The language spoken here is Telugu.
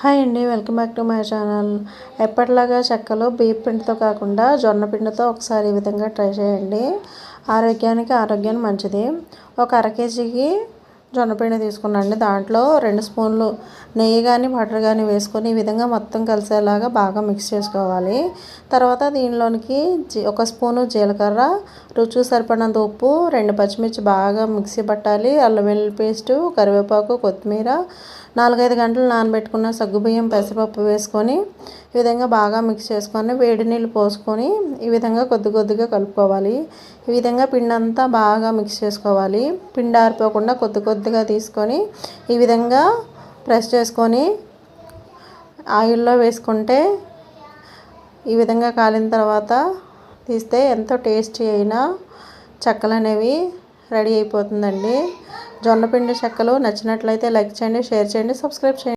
హాయ్ అండి welcome back to my channel. ఎప్పటిలాగా చెక్కలు బియ్య పిండితో కాకుండా జొన్న పిండితో ఒకసారి ఈ విధంగా ట్రై చేయండి. ఆరోగ్యానికి ఆరోగ్యానికి మంచిది. ఒక అర కేజీకి జొన్నపిండి తీసుకున్నాండి దాంట్లో రెండు స్పూన్లు నెయ్యి కానీ బటర్ కానీ వేసుకొని ఈ విధంగా మొత్తం కలిసేలాగా బాగా మిక్స్ చేసుకోవాలి. తర్వాత దీనిలోనికి ఒక స్పూను జీలకర్ర రుచి సరిపడినంత ఉప్పు రెండు పచ్చిమిర్చి బాగా మిక్సీ పట్టాలి. అల్లం వెల్లుల్లి పేస్టు కరివేపాకు కొత్తిమీర నాలుగైదు గంటలు నానబెట్టుకున్న సగ్గుబియ్యం పెసరపప్పు వేసుకొని ఈ విధంగా బాగా మిక్స్ చేసుకొని వేడి నీళ్ళు పోసుకొని ఈ విధంగా కొద్ది కొద్దిగా కలుపుకోవాలి. ఈ విధంగా పిండి అంతా బాగా మిక్స్ చేసుకోవాలి. పిండి ఆరిపోకుండా కొద్ది కొద్దిగా తీసుకొని ఈ విధంగా ప్రెస్ చేసుకొని ఆయిల్లో వేసుకుంటే ఈ విధంగా కాలిన తర్వాత తీస్తే ఎంతో టేస్టీ అయినా చెక్కలు అనేవి రెడీ అయిపోతుందండి జొన్నపిండి చెక్కలు నచ్చినట్లయితే లైక్ చేయండి షేర్ చేయండి సబ్స్క్రైబ్ చేయండి.